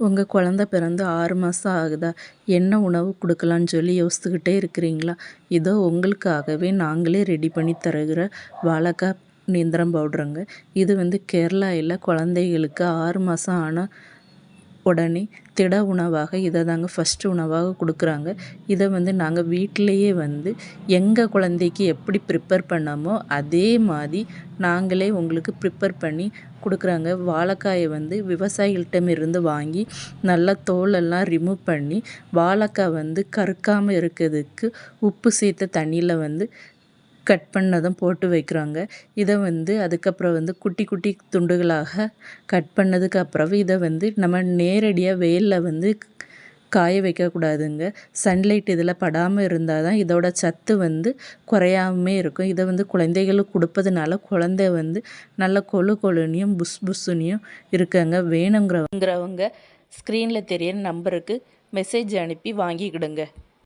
உங்கள் குழந்த பிறந்து ஆறு மாதம் ஆகுதா? என்ன உணவு கொடுக்கலான்னு சொல்லி யோசித்துக்கிட்டே இருக்கிறீங்களா? இதோ உங்களுக்காகவே நாங்களே ரெடி பண்ணி தருகிற வாழைக்காய் நேந்திரம் பவுடருங்க இது வந்து கேரளாவில் குழந்தைகளுக்கு ஆறு மாதம் ஆனால் உடனே திட உணவாக இதை தாங்க ஃபஸ்ட்டு உணவாக கொடுக்குறாங்க. இதை வந்து நாங்கள் வீட்டிலையே வந்து எங்கள் குழந்தைக்கு எப்படி ப்ரிப்பேர் பண்ணாமோ அதே மாதிரி நாங்களே உங்களுக்கு ப்ரிப்பேர் பண்ணி கொடுக்குறாங்க. வாழைக்காயை வந்து விவசாயிகள்கிட்டமிருந்து வாங்கி நல்லா தோலெல்லாம் ரிமூவ் பண்ணி வாழைக்காய் வந்து கருக்காமல் இருக்கிறதுக்கு உப்பு சேர்த்த தண்ணியில் வந்து கட் பண்ணதும் போட்டு வைக்கிறாங்க. இதை வந்து அதுக்கப்புறம் வந்து குட்டி குட்டி துண்டுகளாக கட் பண்ணதுக்கு அப்புறம் இதை வந்து நம்ம நேரடியாக வெயிலில் வந்து காய வைக்கக்கூடாதுங்க. சன்லைட் இதில் படாமல் இருந்தால் தான் இதோட சத்து வந்து குறையாமே இருக்கும். இதை வந்து குழந்தைகளுக்கு கொடுப்பதுனால குழந்தை வந்து நல்ல கொழு கொழுனியும் புஸ் புஸ்ஸுனியும் இருக்காங்க. வேணுங்கிறவங்கிறவங்க ஸ்க்ரீனில் தெரியிற நம்பருக்கு மெசேஜ் அனுப்பி வாங்கிக்கிடுங்க.